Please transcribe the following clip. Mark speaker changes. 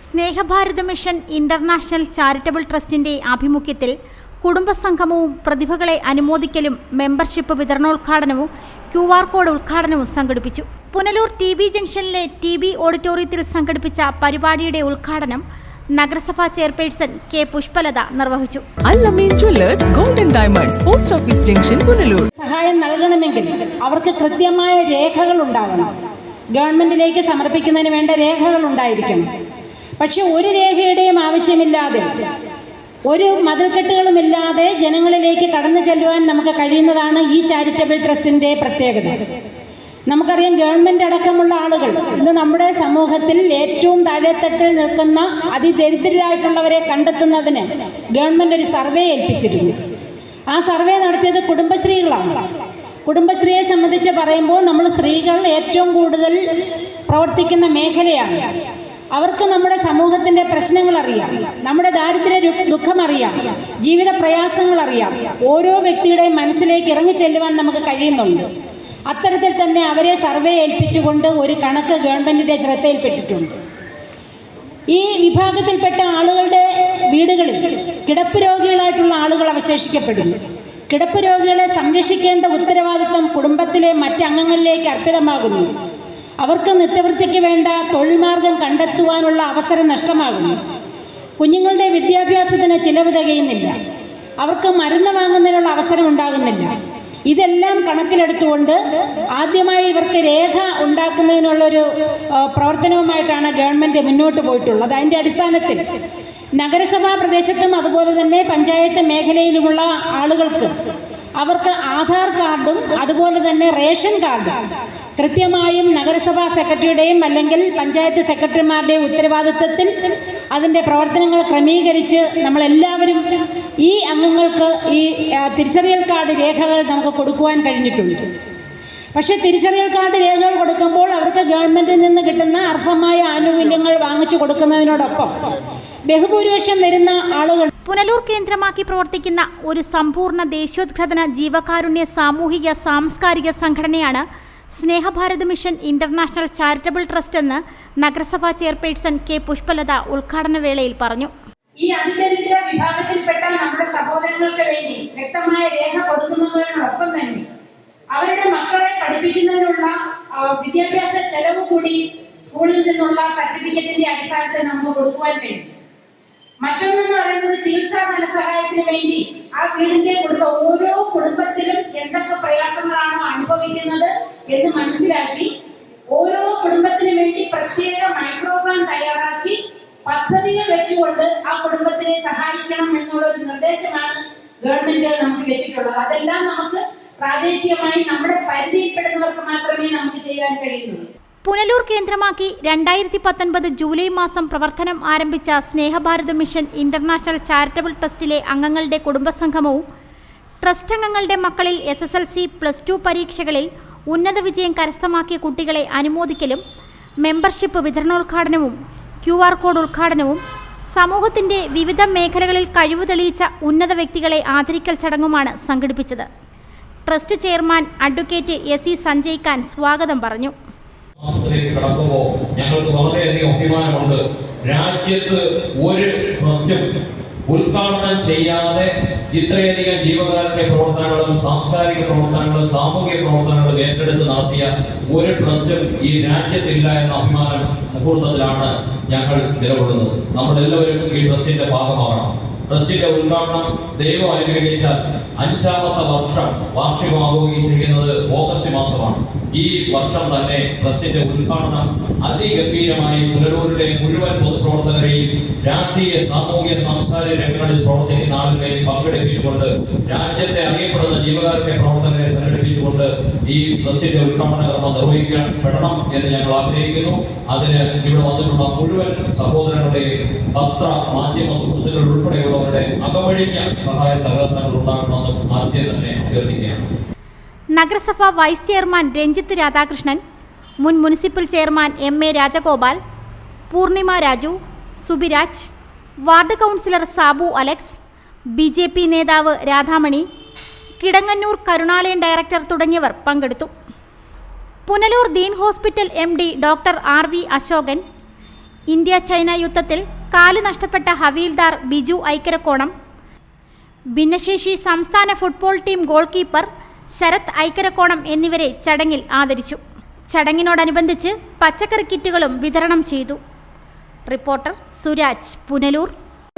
Speaker 1: Snehabharatha mission international charitable ട്രസ്റ്റിന്റെ ആഭിമുഖ്യത്തിൽ കുടുംബസംഗമവും പ്രതിഭകളെ അനുമോദിക്കലും മെമ്പർഷിപ്പ് വിതരണോദ്ഘാടനവും ക്യു ആർ കോഡ് ഉദ്ഘാടനവും സംഘടിപ്പിച്ചു. പുനലൂർ ടി ബി ജംഗ്ഷനിലെ ടി ബി ഓഡിറ്റോറിയത്തിൽ സംഘടിപ്പിച്ച പരിപാടിയുടെ ഉദ്ഘാടനം നഗരസഭാ ചെയർപേഴ്സൺ കെ പുഷ്പലത നിർവഹിച്ചു.
Speaker 2: Golden diamonds post office junction Punalur.
Speaker 3: സഹായം നൽകണമെങ്കിൽ അവർക്ക് കൃത്യമായ രേഖകൾ ഉണ്ടാകണം. ഗവൺമെന്റിലേക്ക് സമർപ്പിക്കുന്നതിന് വേണ്ട രേഖകൾ ഉണ്ടായിരിക്കണം. പക്ഷെ ഒരു രേഖയുടെയും ആവശ്യമില്ലാതെ ഒരു മതിൽക്കെട്ടുകളുമില്ലാതെ ജനങ്ങളിലേക്ക് കടന്നു ചെല്ലുവാൻ നമുക്ക് കഴിയുന്നതാണ് ഈ ചാരിറ്റബിൾ ട്രസ്റ്റിന്റെ പ്രത്യേകത. നമുക്കറിയാം ഗവൺമെന്റ് അടക്കമുള്ള ആളുകൾ ഇന്ന് നമ്മുടെ സമൂഹത്തിൽ ഏറ്റവും താഴെത്തട്ടിൽ നിൽക്കുന്ന അതിദരിദ്രരായിട്ടുള്ളവരെ കണ്ടെത്തുന്നതിന് ഗവൺമെന്റ് ഒരു സർവേ ഏൽപ്പിച്ചിരുന്നു. ആ സർവേ നടത്തിയത് കുടുംബശ്രീകളാണ്. കുടുംബശ്രീയെ സംബന്ധിച്ച് പറയുമ്പോൾ നമ്മൾ സ്ത്രീകൾ ഏറ്റവും കൂടുതൽ പ്രവർത്തിക്കുന്ന മേഖലയാണ്. അവർക്ക് നമ്മുടെ സമൂഹത്തിന്റെ പ്രശ്നങ്ങൾ അറിയാം. നമ്മുടെ ദാരിദ്ര്യ ദുഃഖം അറിയാം. ജീവിത പ്രയാസങ്ങൾ അറിയാം. ഓരോ വ്യക്തിയുടെയും മനസ്സിലേക്ക് ഇറങ്ങി ചെല്ലുവാൻ നമുക്ക് കഴിയുന്നുണ്ട്. അത്തരത്തിൽ തന്നെ അവരെ സർവേ ഏൽപ്പിച്ചുകൊണ്ട് ഒരു കണക്ക് ഗവൺമെന്റിന്റെ ശ്രദ്ധയിൽപ്പെട്ടിട്ടുണ്ട്. ഈ വിഭാഗത്തിൽപ്പെട്ട ആളുകളുടെ വീടുകളിൽ കിടപ്പ് രോഗികളായിട്ടുള്ള ആളുകൾ അവശേഷിക്കപ്പെടുന്നു. കിടപ്പ് രോഗികളെ സംരക്ഷിക്കേണ്ട ഉത്തരവാദിത്വം കുടുംബത്തിലെ മറ്റംഗങ്ങളിലേക്ക് അർപ്പിതമാകുന്നു. അവർക്ക് നിത്യവൃത്തിക്ക് വേണ്ട തൊഴിൽ മാർഗം കണ്ടെത്തുവാനുള്ള അവസരം നഷ്ടമാകുന്നു. കുഞ്ഞുങ്ങളുടെ വിദ്യാഭ്യാസത്തിന് ചിലവ് തികയുന്നില്ല. അവർക്ക് മരുന്ന് വാങ്ങുന്നതിനുള്ള അവസരം ഉണ്ടാകുന്നില്ല. ഇതെല്ലാം കണക്കിലെടുത്തുകൊണ്ട് ആദ്യമായി ഇവർക്ക് രേഖ ഉണ്ടാക്കുന്നതിനുള്ളൊരു പ്രവർത്തനവുമായിട്ടാണ് ഗവൺമെന്റ് മുന്നോട്ട് പോയിട്ടുള്ളത്. അതിന്റെ അടിസ്ഥാനത്തിൽ നഗരസഭാ പ്രദേശത്തും അതുപോലെ തന്നെ പഞ്ചായത്ത് മേഖലയിലുമുള്ള ആളുകൾക്ക് അവർക്ക് ആധാർ കാർഡും അതുപോലെ തന്നെ റേഷൻ കാർഡും കൃത്യമായും നഗരസഭാ സെക്രട്ടറിയുടെയും അല്ലെങ്കിൽ പഞ്ചായത്ത് സെക്രട്ടറിമാരുടെയും ഉത്തരവാദിത്വത്തിൽ അതിന്റെ പ്രവർത്തനങ്ങൾ ക്രമീകരിച്ച് നമ്മളെല്ലാവരും ഈ അംഗങ്ങൾക്ക് ഈ തിരിച്ചറിയൽ കാർഡ് രേഖകൾ നമുക്ക് കൊടുക്കുവാൻ കഴിഞ്ഞിട്ടുണ്ട്. പക്ഷേ തിരിച്ചറിയൽ കാർഡ് രേഖകൾ കൊടുക്കുമ്പോൾ അവർക്ക് ഗവൺമെന്റിൽ നിന്ന് കിട്ടുന്ന അർഹമായ ആനുകൂല്യങ്ങൾ വാങ്ങിച്ചു കൊടുക്കുന്നതിനോടൊപ്പം ബഹുഭൂരിപക്ഷം വരുന്ന ആളുകൾ
Speaker 1: പുനലൂർ കേന്ദ്രമാക്കി പ്രവർത്തിക്കുന്ന ഒരു സമ്പൂർണ ദേശീയോദ്ഘാടന ജീവകാരുണ്യ സാമൂഹിക സാംസ്കാരിക സംഘടനയാണ് Snehabharat mission international charitable trust എന്ന് നഗരസഭാ ചെയർപേഴ്സൺ കെ പുഷ്പലത ഉദ്ഘാടന വേളയിൽ പറഞ്ഞു.
Speaker 3: ഈ അതിദരിദ്ര വിഭാഗത്തിൽപ്പെട്ട നമ്മുടെ സഹോദരങ്ങൾക്ക് വേണ്ടി വ്യക്തമായ രേഖ കൊടുക്കുന്നതിനോടൊപ്പം തന്നെ അവരുടെ മക്കളെ പഠിപ്പിക്കുന്നതിനുള്ള വിദ്യാഭ്യാസ ചെലവ് കൂടി സ്കൂളിൽ നിന്നുള്ള സർട്ടിഫിക്കറ്റിന്റെ അടിസ്ഥാനത്തിൽ നമുക്ക് കൊടുക്കുവാൻ കഴിയും. മറ്റൊന്നെന്ന് പറയുന്നത് ചികിത്സാ ധനസഹായത്തിന് വേണ്ടി ആ വീടിന്റെ കുടുംബ ഓരോ കുടുംബത്തിലും എന്തൊക്കെ പ്രയാസങ്ങളാണോ അനുഭവിക്കുന്നത് എന്ന് മനസ്സിലാക്കി ഓരോ കുടുംബത്തിനു വേണ്ടി പ്രത്യേക മൈക്രോ പ്ലാൻ തയ്യാറാക്കി പദ്ധതികൾ വെച്ചുകൊണ്ട് ആ കുടുംബത്തിനെ സഹായിക്കണം എന്നുള്ള ഒരു നിർദ്ദേശമാണ് ഗവൺമെന്റുകൾ നമുക്ക് വെച്ചിട്ടുള്ളത്. അതെല്ലാം നമുക്ക് പ്രാദേശികമായി നമ്മുടെ പരിധിയിൽപ്പെടുന്നവർക്ക് മാത്രമേ നമുക്ക് ചെയ്യാൻ കഴിയുള്ളൂ.
Speaker 1: പുനലൂർ കേന്ദ്രമാക്കി രണ്ടായിരത്തി പത്തൊൻപത് ജൂലൈ മാസം പ്രവർത്തനം ആരംഭിച്ച സ്നേഹഭാരത് മിഷൻ ഇന്റർനാഷണൽ ചാരിറ്റബിൾ ട്രസ്റ്റിലെ അംഗങ്ങളുടെ കുടുംബസംഗമവും ട്രസ്റ്റ് അംഗങ്ങളുടെ മക്കളിൽ S S L C plus two പരീക്ഷകളിൽ ഉന്നത വിജയം കരസ്ഥമാക്കിയ കുട്ടികളെ അനുമോദിക്കലും മെമ്പർഷിപ്പ് വിതരണോദ്ഘാടനവും ക്യു ആർ കോഡ് ഉദ്ഘാടനവും സമൂഹത്തിന്റെ വിവിധ മേഖലകളിൽ കഴിവ് തെളിയിച്ച ഉന്നത വ്യക്തികളെ ആദരിക്കൽ ചടങ്ങുമാണ് സംഘടിപ്പിച്ചത്. Trust chairman advocate S C Sanjay Khan സ്വാഗതം പറഞ്ഞു.
Speaker 4: മാസത്തിലേക്ക് കടക്കുമ്പോൾ ഞങ്ങൾക്ക് വളരെയധികം അഭിമാനമുണ്ട്. രാജ്യത്ത് ഒരു പ്രശ്നം ഉദ്ഘാടനം ചെയ്യാതെ ഇത്രയധികം ജീവകാരുടെ പ്രവർത്തനങ്ങളും സാംസ്കാരിക പ്രവർത്തനങ്ങളും സാമൂഹിക പ്രവർത്തനങ്ങളും ഏറ്റെടുത്ത് നടത്തിയ ഒരു ട്രസ്റ്റും ഈ രാജ്യത്തില്ല എന്ന അഭിമാനം മുഹൂർത്തത്തിലാണ് ഞങ്ങൾ നിലകൊള്ളുന്നത്. നമ്മളെല്ലാവരും ഈ ട്രസ്റ്റിന്റെ ഭാഗമാകണം. ട്രസ്റ്റിന്റെ ഉദ്ഘാടനം ദൈവം അനുഗ്രഹിച്ചാൽ അഞ്ചാമത്തെ വർഷം വാർഷികമാകുകയിച്ചിരിക്കുന്നത് ഓഗസ്റ്റ് മാസമാണ്. ഈ വർഷം തന്നെ ട്രസ്റ്റിന്റെ ഉദ്ഘാടനം അതിഗംഭീരമായി പുനലൂരിലെ മുഴുവൻ പൊതുപ്രവർത്തകരെയും രാഷ്ട്രീയ സാമൂഹ്യ സാംസ്കാരിക രംഗങ്ങളിൽ പ്രവർത്തിക്കുന്ന ആളുകളെയും പങ്കെടുപ്പിച്ചുകൊണ്ട് രാജ്യത്തെ അറിയപ്പെടുന്ന ജീവകാരുണ്യ പ്രവർത്തകരെ സംഘടിപ്പിച്ചുകൊണ്ട് ഈ ട്രസ്റ്റിന്റെ ഉദ്ഘാടന കർമ്മം നിർവഹിക്കാൻ പെടണം എന്ന് ഞങ്ങൾ ആഗ്രഹിക്കുന്നു. അതിന് ഇവിടെ വന്നിട്ടുള്ള മുഴുവൻ സഹോദരങ്ങളുടെയും പത്ര മാധ്യമ സുഹൃത്തുക്കൾ ഉൾപ്പെടെയുള്ളവരുടെ അകമഴിഞ്ഞ സഹായ സഹകരണങ്ങൾ
Speaker 1: നഗരസഭ വൈസ് ചെയർമാൻ രഞ്ജിത്ത് രാധാകൃഷ്ണൻ മുൻ municipal chairman M A Rajagopal Poornima Raju Subiraj ward councillor Sabu Alex B J P നേതാവ് രാധാമണി കിടങ്ങന്നൂർ കരുണാലയൻ ഡയറക്ടർ തുടങ്ങിയവർ പങ്കെടുത്തു. Punalur Deen hospital M D doctor R V Ashokan India China യുദ്ധത്തിൽ കാൽ നഷ്ടപ്പെട്ട ഹവീൽദാർ ബിജു ഐക്കരക്കോണം ഭിന്നശേഷി സംസ്ഥാന football team goalkeeper Sharath Aikkarakkonam എന്നിവരെ ചടങ്ങിൽ ആദരിച്ചു. ചടങ്ങിനോടനുബന്ധിച്ച് പച്ചക്കറി കിറ്റുകളും വിതരണം ചെയ്തു. റിപ്പോർട്ടർ സുരാജ് പുനലൂർ.